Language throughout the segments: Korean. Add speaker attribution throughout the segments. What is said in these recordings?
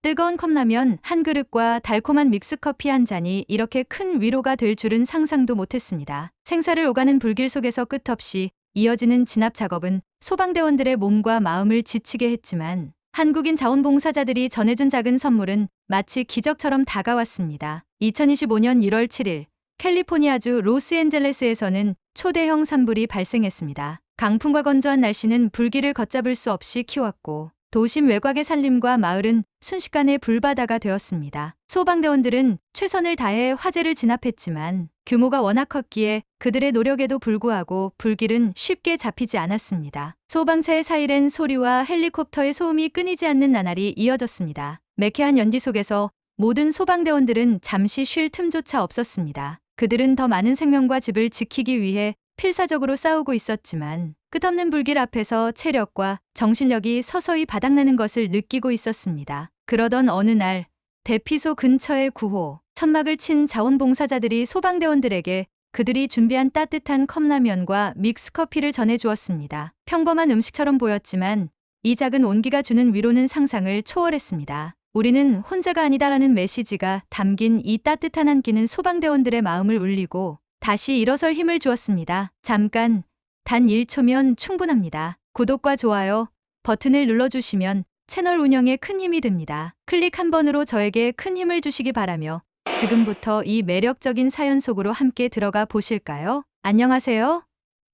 Speaker 1: 뜨거운 컵라면 한 그릇과 달콤한 믹스커피 한 잔이 이렇게 큰 위로가 될 줄은 상상도 못했습니다. 생사를 오가는 불길 속에서 끝없이 이어지는 진압 작업은 소방대원들의 몸과 마음을 지치게 했지만 한국인 자원봉사자들이 전해준 작은 선물은 마치 기적처럼 다가왔습니다. 2025년 1월 7일 캘리포니아주 로스앤젤레스에서는 초대형 산불이 발생했습니다. 강풍과 건조한 날씨는 불길을 걷잡을 수 없이 키웠고 도심 외곽의 산림과 마을은 순식간에 불바다가 되었습니다. 소방대원들은 최선을 다해 화재를 진압했지만 규모가 워낙 컸기에 그들의 노력에도 불구하고 불길은 쉽게 잡히지 않았습니다. 소방차의 사이렌 소리와 헬리콥터의 소음이 끊이지 않는 나날이 이어졌습니다. 매캐한 연기 속에서 모든 소방대원들은 잠시 쉴 틈조차 없었습니다. 그들은 더 많은 생명과 집을 지키기 위해 필사적으로 싸우고 있었지만 끝없는 불길 앞에서 체력과 정신력이 서서히 바닥나는 것을 느끼고 있었습니다. 그러던 어느 날 대피소 근처의 구호 천막을 친 자원봉사자들이 소방대원들에게 그들이 준비한 따뜻한 컵라면과 믹스커피를 전해주었습니다. 평범한 음식처럼 보였지만 이 작은 온기가 주는 위로는 상상을 초월했습니다. 우리는 혼자가 아니다라는 메시지가 담긴 이 따뜻한 한 끼는 소방대원들의 마음을 울리고 다시 일어설 힘을 주었습니다. 잠깐, 단 1초면 충분합니다. 구독과 좋아요 버튼을 눌러주시면 채널 운영에 큰 힘이 됩니다. 클릭 한 번으로 저에게 큰 힘을 주시기 바라며 지금부터 이 매력적인 사연 속으로 함께 들어가 보실까요? 안녕하세요.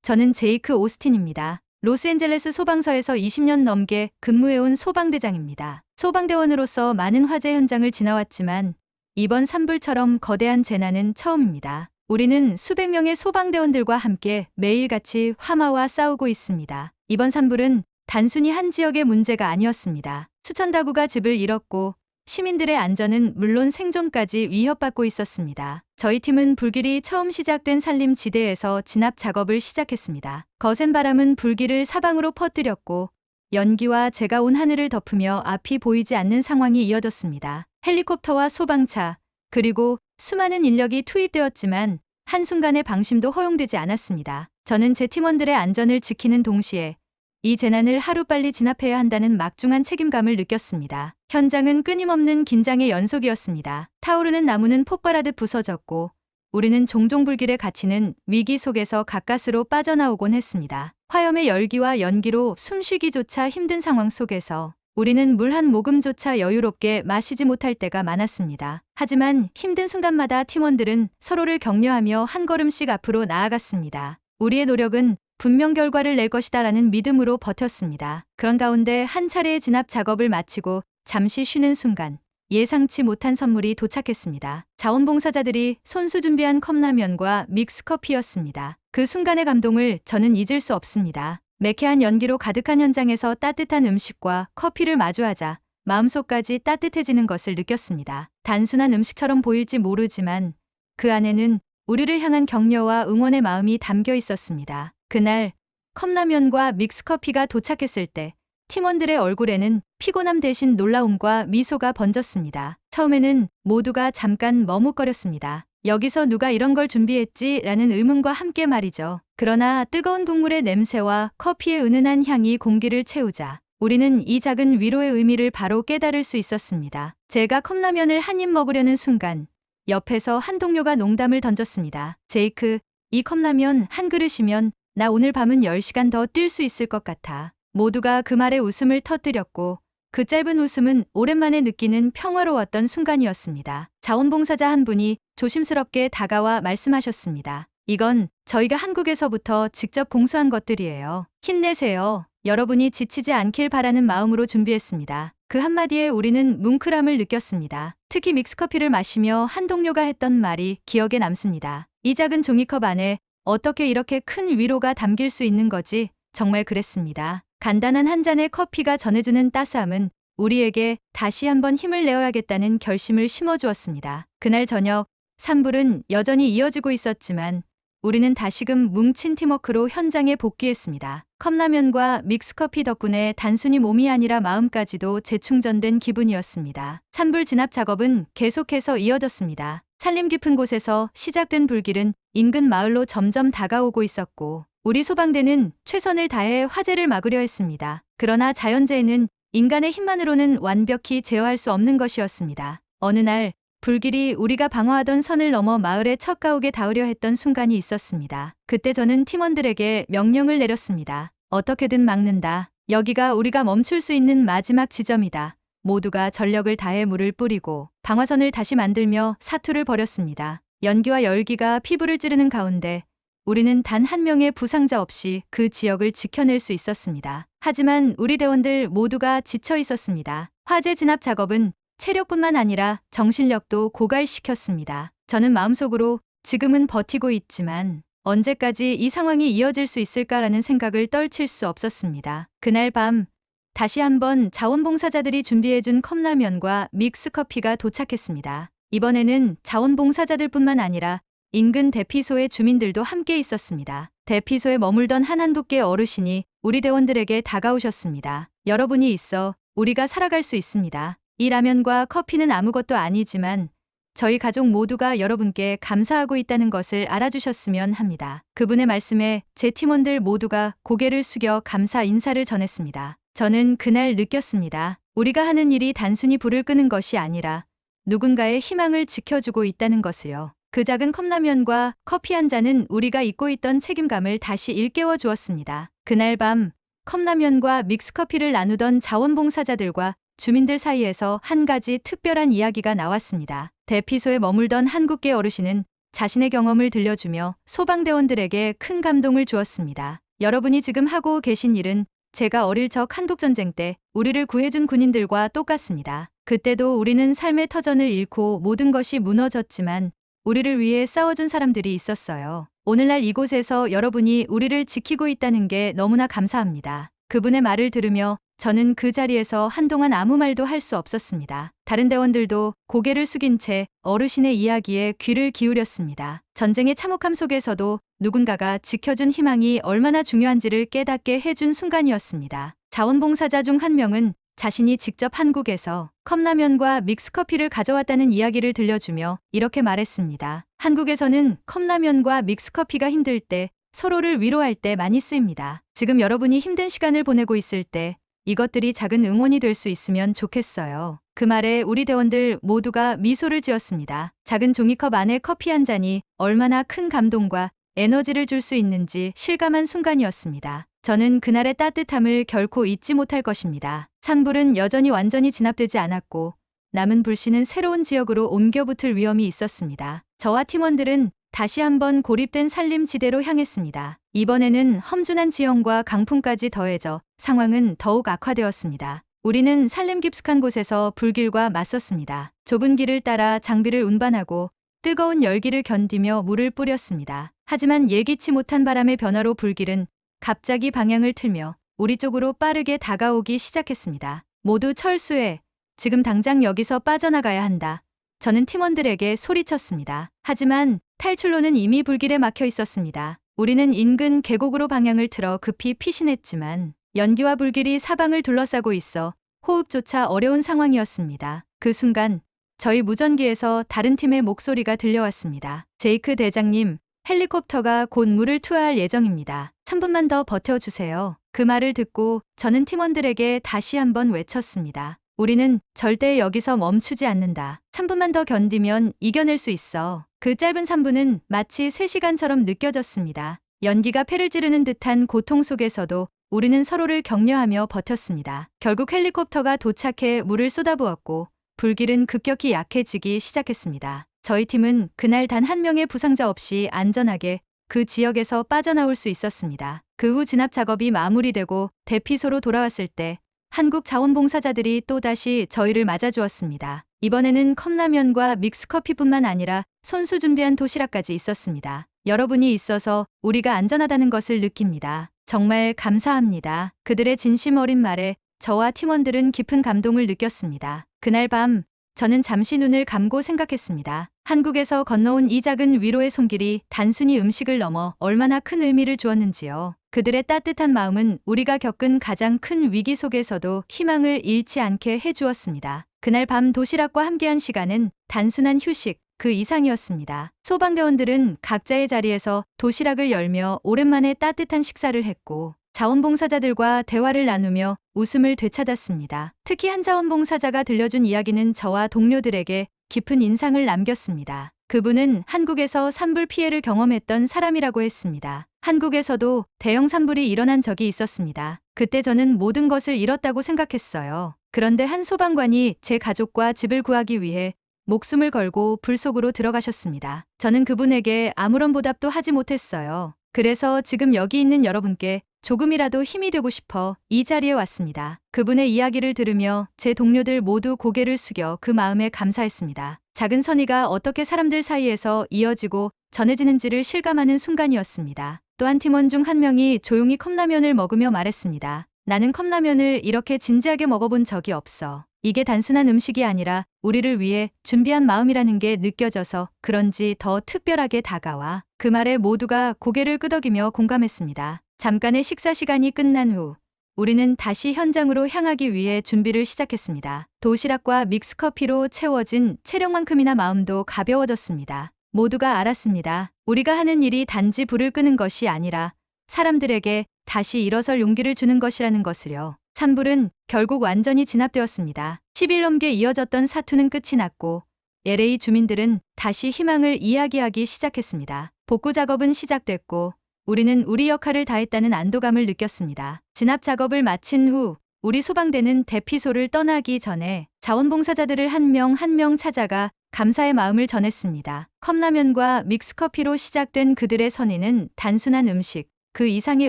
Speaker 1: 저는 제이크 오스틴입니다. 로스앤젤레스 소방서에서 20년 넘게 근무해온 소방대장입니다. 소방대원으로서 많은 화재 현장을 지나왔지만 이번 산불처럼 거대한 재난은 처음입니다. 우리는 수백 명의 소방대원들과 함께 매일같이 화마와 싸우고 있습니다. 이번 산불은 단순히 한 지역의 문제가 아니었습니다. 수천 다구가 집을 잃었고 시민들의 안전은 물론 생존까지 위협받고 있었습니다. 저희 팀은 불길이 처음 시작된 산림 지대에서 진압 작업을 시작했습니다. 거센 바람은 불길을 사방으로 퍼뜨렸고 연기와 제가 온 하늘을 덮으며 앞이 보이지 않는 상황이 이어졌습니다. 헬리콥터와 소방차, 그리고 수많은 인력이 투입되었지만 한순간의 방심도 허용되지 않았습니다. 저는 제 팀원들의 안전을 지키는 동시에 이 재난을 하루빨리 진압해야 한다는 막중한 책임감을 느꼈습니다. 현장은 끊임없는 긴장의 연속이었습니다. 타오르는 나무는 폭발하듯 부서졌고 우리는 종종 불길에 갇히는 위기 속에서 가까스로 빠져나오곤 했습니다. 화염의 열기와 연기로 숨쉬기조차 힘든 상황 속에서 우리는 물 한 모금조차 여유롭게 마시지 못할 때가 많았습니다. 하지만 힘든 순간마다 팀원들은 서로를 격려하며 한 걸음씩 앞으로 나아갔습니다. 우리의 노력은 분명 결과를 낼 것이다라는 믿음으로 버텼습니다. 그런 가운데 한 차례의 진압 작업을 마치고 잠시 쉬는 순간 예상치 못한 선물이 도착했습니다. 자원봉사자들이 손수 준비한 컵라면과 믹스 커피였습니다. 그 순간의 감동을 저는 잊을 수 없습니다. 매캐한 연기로 가득한 현장에서 따뜻한 음식과 커피를 마주하자 마음속까지 따뜻해지는 것을 느꼈습니다. 단순한 음식처럼 보일지 모르지만 그 안에는 우리를 향한 격려와 응원의 마음이 담겨 있었습니다. 그날 컵라면과 믹스커피가 도착했을 때 팀원들의 얼굴에는 피곤함 대신 놀라움과 미소가 번졌습니다. 처음에는 모두가 잠깐 머뭇거렸습니다. 여기서 누가 이런 걸 준비했지? 라는 의문과 함께 말이죠. 그러나 뜨거운 동물의 냄새와 커피의 은은한 향이 공기를 채우자 우리는 이 작은 위로의 의미를 바로 깨달을 수 있었습니다. 제가 컵라면을 한 입 먹으려는 순간 옆에서 한 동료가 농담을 던졌습니다. 제이크, 이 컵라면 한 그릇이면 나 오늘 밤은 10시간 더 뛸 수 있을 것 같아. 모두가 그 말에 웃음을 터뜨렸고 그 짧은 웃음은 오랜만에 느끼는 평화로웠던 순간이었습니다. 자원봉사자 한 분이 조심스럽게 다가와 말씀하셨습니다. 이건 저희가 한국에서부터 직접 봉수한 것들이에요. 힘내세요. 여러분이 지치지 않길 바라는 마음으로 준비했습니다. 그 한마디에 우리는 뭉클함을 느꼈습니다. 특히 믹스커피를 마시며 한 동료가 했던 말이 기억에 남습니다. 이 작은 종이컵 안에 어떻게 이렇게 큰 위로가 담길 수 있는 거지? 정말 그랬습니다. 간단한 한 잔의 커피가 전해주는 따스함은 우리에게 다시 한번 힘을 내어야겠다는 결심을 심어주었습니다. 그날 저녁 산불은 여전히 이어지고 있었지만 우리는 다시금 뭉친 팀워크로 현장에 복귀했습니다. 컵라면과 믹스커피 덕분에 단순히 몸이 아니라 마음까지도 재충전된 기분이었습니다. 산불 진압 작업은 계속해서 이어졌습니다. 산림 깊은 곳에서 시작된 불길은 인근 마을로 점점 다가오고 있었고 우리 소방대는 최선을 다해 화재를 막으려 했습니다. 그러나 자연재해는 인간의 힘만으로는 완벽히 제어할 수 없는 것이었습니다. 어느 날 불길이 우리가 방어하던 선을 넘어 마을의 첫 가옥에 닿으려 했던 순간이 있었습니다. 그때 저는 팀원들에게 명령을 내렸습니다. 어떻게든 막는다. 여기가 우리가 멈출 수 있는 마지막 지점이다. 모두가 전력을 다해 물을 뿌리고 방화선을 다시 만들며 사투를 벌였습니다. 연기와 열기가 피부를 찌르는 가운데 우리는 단 한 명의 부상자 없이 그 지역을 지켜낼 수 있었습니다. 하지만 우리 대원들 모두가 지쳐 있었습니다. 화재 진압 작업은 체력뿐만 아니라 정신력도 고갈시켰습니다. 저는 마음속으로 지금은 버티고 있지만 언제까지 이 상황이 이어질 수 있을까라는 생각을 떨칠 수 없었습니다. 그날 밤 다시 한번 자원봉사자들이 준비해준 컵라면과 믹스커피가 도착했습니다. 이번에는 자원봉사자들뿐만 아니라 인근 대피소의 주민들도 함께 있었습니다. 대피소에 머물던 한한부께 어르신이 우리 대원들에게 다가오셨습니다. 여러분이 있어 우리가 살아갈 수 있습니다. 이 라면과 커피는 아무것도 아니지만 저희 가족 모두가 여러분께 감사하고 있다는 것을 알아주셨으면 합니다. 그분의 말씀에 제 팀원들 모두가 고개를 숙여 감사 인사를 전했습니다. 저는 그날 느꼈습니다. 우리가 하는 일이 단순히 불을 끄는 것이 아니라 누군가의 희망을 지켜주고 있다는 것을요. 그 작은 컵라면과 커피 한 잔은 우리가 잊고 있던 책임감을 다시 일깨워 주었습니다. 그날 밤 컵라면과 믹스커피를 나누던 자원봉사자들과 주민들 사이에서 한 가지 특별한 이야기가 나왔습니다. 대피소에 머물던 한국계 어르신은 자신의 경험을 들려주며 소방대원들에게 큰 감동을 주었습니다. 여러분이 지금 하고 계신 일은 제가 어릴 적 한국전쟁 때 우리를 구해준 군인들과 똑같습니다. 그때도 우리는 삶의 터전을 잃고 모든 것이 무너졌지만 우리를 위해 싸워준 사람들이 있었어요. 오늘날 이곳에서 여러분이 우리를 지키고 있다는 게 너무나 감사합니다. 그분의 말을 들으며 저는 그 자리에서 한동안 아무 말도 할 수 없었습니다. 다른 대원들도 고개를 숙인 채 어르신의 이야기에 귀를 기울였습니다. 전쟁의 참혹함 속에서도 누군가가 지켜준 희망이 얼마나 중요한지를 깨닫게 해준 순간이었습니다. 자원봉사자 중 한 명은 자신이 직접 한국에서 컵라면과 믹스커피를 가져왔다는 이야기를 들려주며 이렇게 말했습니다. 한국에서는 컵라면과 믹스커피가 힘들 때 서로를 위로할 때 많이 쓰입니다. 지금 여러분이 힘든 시간을 보내고 있을 때 이것들이 작은 응원이 될 수 있으면 좋겠어요. 그 말에 우리 대원들 모두가 미소를 지었습니다. 작은 종이컵 안에 커피 한 잔이 얼마나 큰 감동과 에너지를 줄 수 있는지 실감한 순간이었습니다. 저는 그날의 따뜻함을 결코 잊지 못할 것입니다. 산불은 여전히 완전히 진압되지 않았고 남은 불씨는 새로운 지역으로 옮겨붙을 위험이 있었습니다. 저와 팀원들은 다시 한번 고립된 산림지대로 향했습니다. 이번에는 험준한 지형과 강풍까지 더해져 상황은 더욱 악화되었습니다. 우리는 산림 깊숙한 곳에서 불길과 맞섰습니다. 좁은 길을 따라 장비를 운반하고 뜨거운 열기를 견디며 물을 뿌렸습니다. 하지만 예기치 못한 바람의 변화로 불길은 갑자기 방향을 틀며 우리 쪽으로 빠르게 다가오기 시작했습니다. 모두 철수해. 지금 당장 여기서 빠져나가야 한다. 저는 팀원들에게 소리쳤습니다. 하지만 탈출로는 이미 불길에 막혀 있었습니다. 우리는 인근 계곡으로 방향을 틀어 급히 피신했지만 연기와 불길이 사방을 둘러싸고 있어 호흡조차 어려운 상황이었습니다. 그 순간 저희 무전기에서 다른 팀의 목소리가 들려왔습니다. 제이크 대장님, 헬리콥터가 곧 물을 투하할 예정입니다. 3분만 더 버텨주세요. 그 말을 듣고 저는 팀원들에게 다시 한번 외쳤습니다. 우리는 절대 여기서 멈추지 않는다. 3분만 더 견디면 이겨낼 수 있어. 그 짧은 3분은 마치 3시간처럼 느껴졌습니다. 연기가 폐를 찌르는 듯한 고통 속에서도 우리는 서로를 격려하며 버텼습니다. 결국 헬리콥터가 도착해 물을 쏟아부었고 불길은 급격히 약해지기 시작했습니다. 저희 팀은 그날 단 한 명의 부상자 없이 안전하게 그 지역에서 빠져나올 수 있었습니다. 그 후 진압 작업이 마무리되고 대피소로 돌아왔을 때 한국 자원봉사자들이 또다시 저희를 맞아주었습니다. 이번에는 컵라면과 믹스커피뿐만 아니라 손수 준비한 도시락까지 있었습니다. 여러분이 있어서 우리가 안전하다는 것을 느낍니다. 정말 감사합니다. 그들의 진심 어린 말에 저와 팀원들은 깊은 감동을 느꼈습니다. 그날 밤 저는 잠시 눈을 감고 생각했습니다. 한국에서 건너온 이 작은 위로의 손길이 단순히 음식을 넘어 얼마나 큰 의미를 주었는지요. 그들의 따뜻한 마음은 우리가 겪은 가장 큰 위기 속에서도 희망을 잃지 않게 해주었습니다. 그날 밤 도시락과 함께한 시간은 단순한 휴식, 그 이상이었습니다. 소방대원들은 각자의 자리에서 도시락을 열며 오랜만에 따뜻한 식사를 했고 자원봉사자들과 대화를 나누며 웃음을 되찾았습니다. 특히 한 자원봉사자가 들려준 이야기는 저와 동료들에게 깊은 인상을 남겼습니다. 그분은 한국에서 산불 피해를 경험했던 사람이라고 했습니다. 한국에서도 대형 산불이 일어난 적이 있었습니다. 그때 저는 모든 것을 잃었다고 생각했어요. 그런데 한 소방관이 제 가족과 집을 구하기 위해 목숨을 걸고 불 속으로 들어가셨습니다. 저는 그분에게 아무런 보답도 하지 못했어요. 그래서 지금 여기 있는 여러분께 조금이라도 힘이 되고 싶어 이 자리에 왔습니다. 그분의 이야기를 들으며 제 동료들 모두 고개를 숙여 그 마음에 감사했습니다. 작은 선의가 어떻게 사람들 사이에서 이어지고 전해지는지를 실감하는 순간이었습니다. 또한 팀원 중 한 명이 조용히 컵라면을 먹으며 말했습니다. 나는 컵라면을 이렇게 진지하게 먹어본 적이 없어. 이게 단순한 음식이 아니라 우리를 위해 준비한 마음이라는 게 느껴져서 그런지 더 특별하게 다가와. 그 말에 모두가 고개를 끄덕이며 공감했습니다. 잠깐의 식사 시간이 끝난 후 우리는 다시 현장으로 향하기 위해 준비를 시작했습니다. 도시락과 믹스커피로 채워진 체력만큼이나 마음도 가벼워졌습니다. 모두가 알았습니다. 우리가 하는 일이 단지 불을 끄는 것이 아니라 사람들에게 다시 일어설 용기를 주는 것이라는 것을요. 산불은 결국 완전히 진압되었습니다. 10일 넘게 이어졌던 사투는 끝이 났고 LA 주민들은 다시 희망을 이야기하기 시작했습니다. 복구 작업은 시작됐고 우리는 우리 역할을 다했다는 안도감을 느꼈습니다. 진압 작업을 마친 후 우리 소방대는 대피소를 떠나기 전에 자원봉사자들을 한명 한 명 찾아가 감사의 마음을 전했습니다. 컵라면과 믹스커피로 시작된 그들의 선의는 단순한 음식, 그 이상의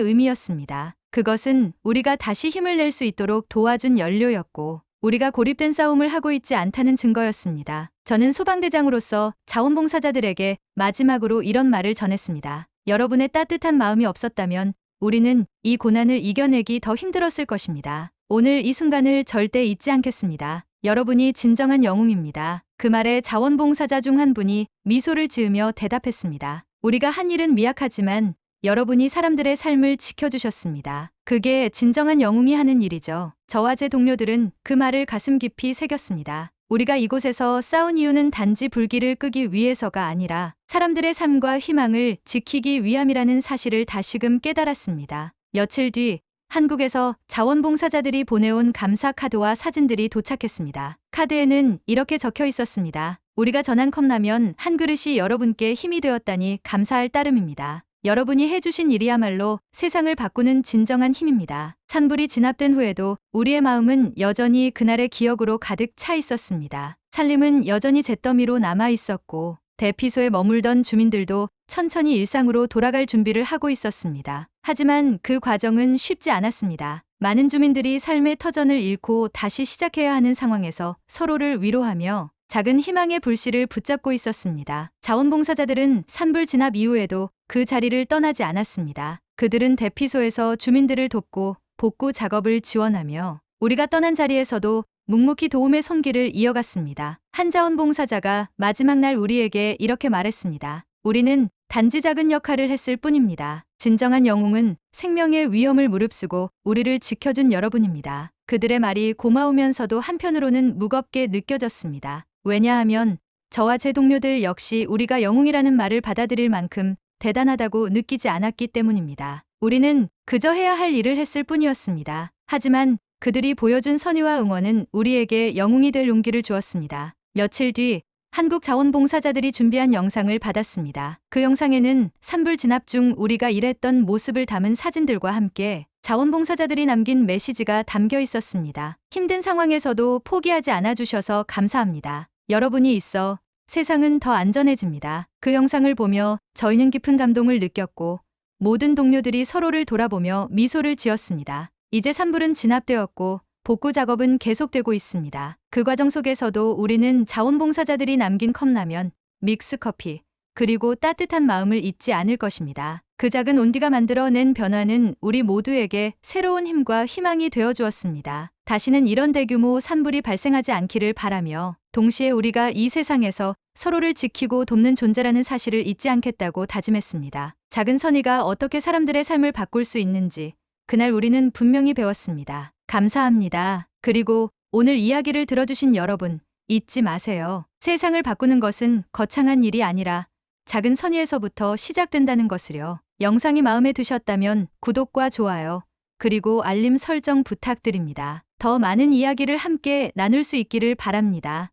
Speaker 1: 의미였습니다. 그것은 우리가 다시 힘을 낼 수 있도록 도와준 연료였고, 우리가 고립된 싸움을 하고 있지 않다는 증거였습니다. 저는 소방대장으로서 자원봉사자들에게 마지막으로 이런 말을 전했습니다. 여러분의 따뜻한 마음이 없었다면 우리는 이 고난을 이겨내기 더 힘들었을 것입니다. 오늘 이 순간을 절대 잊지 않겠습니다. 여러분이 진정한 영웅입니다. 그 말에 자원봉사자 중 한 분이 미소를 지으며 대답했습니다. 우리가 한 일은 미약하지만 여러분이 사람들의 삶을 지켜주셨습니다. 그게 진정한 영웅이 하는 일이죠. 저와 제 동료들은 그 말을 가슴 깊이 새겼습니다. 우리가 이곳에서 싸운 이유는 단지 불길을 끄기 위해서가 아니라 사람들의 삶과 희망을 지키기 위함이라는 사실을 다시금 깨달았습니다. 며칠 뒤 한국에서 자원봉사자들이 보내온 감사 카드와 사진들이 도착했습니다. 카드에는 이렇게 적혀 있었습니다. 우리가 전한 컵라면 한 그릇이 여러분께 힘이 되었다니 감사할 따름입니다. 여러분이 해주신 일이야말로 세상을 바꾸는 진정한 힘입니다. 산불이 진압된 후에도 우리의 마음은 여전히 그날의 기억으로 가득 차 있었습니다. 살림은 여전히 잿더미로 남아 있었고 대피소에 머물던 주민들도 천천히 일상으로 돌아갈 준비를 하고 있었습니다. 하지만 그 과정은 쉽지 않았습니다. 많은 주민들이 삶의 터전을 잃고 다시 시작해야 하는 상황에서 서로를 위로하며 작은 희망의 불씨를 붙잡고 있었습니다. 자원봉사자들은 산불 진압 이후에도 그 자리를 떠나지 않았습니다. 그들은 대피소에서 주민들을 돕고 복구 작업을 지원하며 우리가 떠난 자리에서도 묵묵히 도움의 손길을 이어갔습니다. 한 자원 봉사자가 마지막 날 우리에게 이렇게 말했습니다. 우리는 단지 작은 역할을 했을 뿐입니다. 진정한 영웅은 생명의 위험을 무릅쓰고 우리를 지켜준 여러분입니다. 그들의 말이 고마우면서도 한편으로는 무겁게 느껴졌습니다. 왜냐하면 저와 제 동료들 역시 우리가 영웅이라는 말을 받아들일 만큼 대단하다고 느끼지 않았기 때문입니다. 우리는 그저 해야 할 일을 했을 뿐이었습니다. 하지만 그들이 보여준 선의와 응원은 우리에게 영웅이 될 용기를 주었습니다. 며칠 뒤 한국 자원봉사자들이 준비한 영상을 받았습니다. 그 영상에는 산불 진압 중 우리가 일했던 모습을 담은 사진들과 함께 자원봉사자들이 남긴 메시지가 담겨 있었습니다. 힘든 상황에서도 포기하지 않아 주셔서 감사합니다. 여러분이 있어 세상은 더 안전해집니다. 그 영상을 보며 저희는 깊은 감동을 느꼈고 모든 동료들이 서로를 돌아보며 미소를 지었습니다. 이제 산불은 진압되었고 복구 작업은 계속되고 있습니다. 그 과정 속에서도 우리는 자원봉사자들이 남긴 컵라면, 믹스커피, 그리고 따뜻한 마음을 잊지 않을 것입니다. 그 작은 온디가 만들어낸 변화는 우리 모두에게 새로운 힘과 희망이 되어 주었습니다. 다시는 이런 대규모 산불이 발생하지 않기를 바라며 동시에 우리가 이 세상에서 서로를 지키고 돕는 존재라는 사실을 잊지 않겠다고 다짐했습니다. 작은 선의가 어떻게 사람들의 삶을 바꿀 수 있는지 그날 우리는 분명히 배웠습니다. 감사합니다. 그리고 오늘 이야기를 들어주신 여러분, 잊지 마세요. 세상을 바꾸는 것은 거창한 일이 아니라 작은 선의에서부터 시작된다는 것을요. 영상이 마음에 드셨다면 구독과 좋아요, 그리고 알림 설정 부탁드립니다. 더 많은 이야기를 함께 나눌 수 있기를 바랍니다.